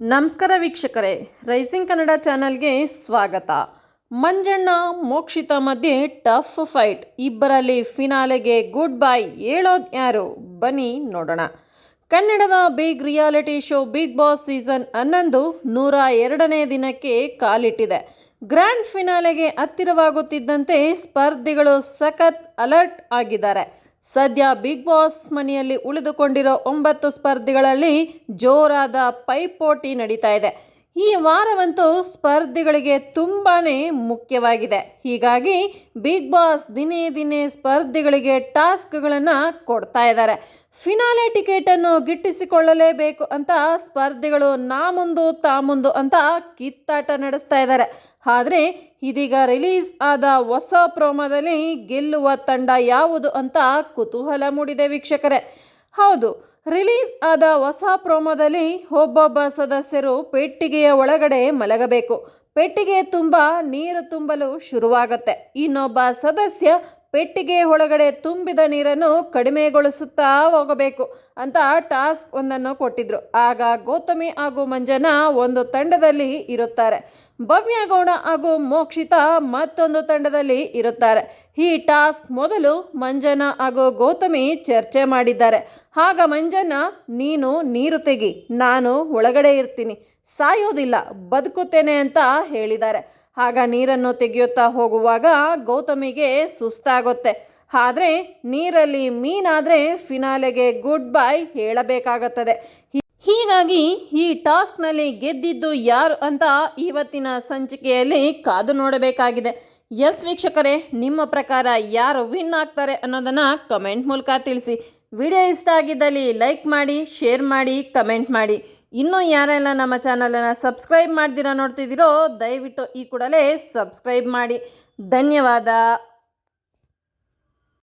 ನಮಸ್ಕಾರ ವೀಕ್ಷಕರೇ ರೈಸಿಂಗ್ ಕನ್ನಡ ಚಾನಲ್ಗೆ ಸ್ವಾಗತ. ಮಂಜಣ್ಣ, ಮೋಕ್ಷಿತ ಮಧ್ಯೆ ಟಫ್ ಫೈಟ್ ಇಬ್ಬರಲ್ಲಿ ಫಿನಾಲೆಗೆ ಗುಡ್ ಬೈ ಹೇಳೋದು ಯಾರು? ಬನ್ನಿ ನೋಡೋಣ. ಕನ್ನಡದ big reality show Bigg Boss season ಹನ್ನೊಂದು ನೂರ ಎರಡನೇ ದಿನಕ್ಕೆ ಕಾಲಿಟ್ಟಿದೆ. ಗ್ರ್ಯಾಂಡ್ ಫಿನಾಲೆಗೆ ಹತ್ತಿರವಾಗುತ್ತಿದ್ದಂತೆ ಸ್ಪರ್ಧಿಗಳು ಸಖತ್ ಅಲರ್ಟ್ ಆಗಿದ್ದಾರೆ. ಸದ್ಯ ಬಿಗ್ ಬಾಸ್ ಮನೆಯಲ್ಲಿ ಉಳಿದುಕೊಂಡಿರೋ ಒಂಬತ್ತು ಸ್ಪರ್ಧಿಗಳಲ್ಲಿ ಜೋರಾದ ಪೈಪೋಟಿ ನಡೀತಾ ಇದೆ. ಈ ವಾರವಂತೂ ಸ್ಪರ್ಧಿಗಳಿಗೆ ತುಂಬಾ ಮುಖ್ಯವಾಗಿದೆ. ಹೀಗಾಗಿ ಬಿಗ್ ಬಾಸ್ ದಿನೇ ದಿನೇ ಸ್ಪರ್ಧಿಗಳಿಗೆ ಟಾಸ್ಕ್ಗಳನ್ನು ಕೊಡ್ತಾ ಇದ್ದಾರೆ. ಫಿನಾಲೆ ಟಿಕೆಟನ್ನು ಗಿಟ್ಟಿಸಿಕೊಳ್ಳಲೇಬೇಕು ಅಂತ ಸ್ಪರ್ಧಿಗಳು ನಾ ಮುಂದು ತಾ ಮುಂದು ಅಂತ ಕಿತ್ತಾಟ ನಡೆಸ್ತಾ ಇದ್ದಾರೆ. ಆದರೆ ಇದೀಗ ರಿಲೀಸ್ ಆದ ಹೊಸ ಪ್ರೋಮೋದಲ್ಲಿ ಗೆಲ್ಲುವ ತಂಡ ಯಾವುದು ಅಂತ ಕುತೂಹಲ ಮೂಡಿದೆ ವೀಕ್ಷಕರೇ. ಹೌದು ರಿಲೀಸ್ ಆದ ಹೊಸ ಪ್ರೋಮೋದಲ್ಲಿ ಒಬ್ಬೊಬ್ಬ ಸದಸ್ಯರು ಪೆಟ್ಟಿಗೆಯ ಒಳಗಡೆ ಮಲಗಬೇಕು. ಪೆಟ್ಟಿಗೆ ತುಂಬ ನೀರು ತುಂಬಲು ಶುರುವಾಗುತ್ತೆ. ಇನ್ನೊಬ್ಬ ಸದಸ್ಯ ಪೆಟ್ಟಿಗೆ ಒಳಗಡೆ ತುಂಬಿದ ನೀರನ್ನು ಕಡಿಮೆಗೊಳಿಸುತ್ತಾ ಹೋಗಬೇಕು ಅಂತ ಟಾಸ್ಕ್ ಒಂದನ್ನು ಕೊಟ್ಟಿದ್ರು. ಆಗ ಗೌತಮಿ ಹಾಗೂ ಮಂಜನ ಒಂದು ತಂಡದಲ್ಲಿ ಇರುತ್ತಾರೆ. ಭವ್ಯ ಗೌಡ ಹಾಗೂ ಮೋಕ್ಷಿತ ಮತ್ತೊಂದು ತಂಡದಲ್ಲಿ ಇರುತ್ತಾರೆ. ಈ ಟಾಸ್ಕ್ ಮೊದಲು ಮಂಜನ ಹಾಗೂ ಗೌತಮಿ ಚರ್ಚೆ ಮಾಡಿದ್ದಾರೆ. ಆಗ ಮಂಜನ, ನೀನು ನೀರು ತೆಗಿ, ನಾನು ಒಳಗಡೆ ಇರ್ತೀನಿ. ಸಾಯೋದಿಲ್ಲ, ಬದುಕುತ್ತೇನೆ ಅಂತ ಹೇಳಿದ್ದಾರೆ. ಆಗ ನೀರನ್ನು ತೆಗೆಯುತ್ತಾ ಹೋಗುವಾಗ ಗೌತಮಿಗೆ ಸುಸ್ತಾಗುತ್ತೆ. ಆದರೆ ನೀರಲ್ಲಿ ಮೀನಾದರೆ ಫಿನಾಲೆಗೆ ಗುಡ್ ಬೈ ಹೇಳಬೇಕಾಗುತ್ತದೆ. ಹೀಗಾಗಿ ಈ ಟಾಸ್ಕ್ನಲ್ಲಿ ಗೆದ್ದಿದ್ದು ಯಾರು ಅಂತ ಇವತ್ತಿನ ಸಂಚಿಕೆಯಲ್ಲಿ ಕಾದು ನೋಡಬೇಕಾಗಿದೆ. ಎಸ್ ವೀಕ್ಷಕರೇ, ನಿಮ್ಮ ಪ್ರಕಾರ ಯಾರು ವಿನ್ ಆಗ್ತಾರೆ ಅನ್ನೋದನ್ನು ಕಮೆಂಟ್ ಮೂಲಕ ತಿಳಿಸಿ. ವಿಡಿಯೋ ಇಷ್ಟ ಆಗಿದ್ದಲ್ಲಿ ಲೈಕ್ ಮಾಡಿ, ಶೇರ್ ಮಾಡಿ, ಕಮೆಂಟ್ ಮಾಡಿ. ಇನ್ನೂ ಯಾರೆಲ್ಲ ನಮ್ಮ ಚಾನಲನ್ನು ಸಬ್ಸ್ಕ್ರೈಬ್ ಮಾಡ್ತೀರಾ ನೋಡ್ತಿದ್ದೀರೋ, ದಯವಿಟ್ಟು ಈ ಕೂಡಲೇ ಸಬ್ಸ್ಕ್ರೈಬ್ ಮಾಡಿ. ಧನ್ಯವಾದ.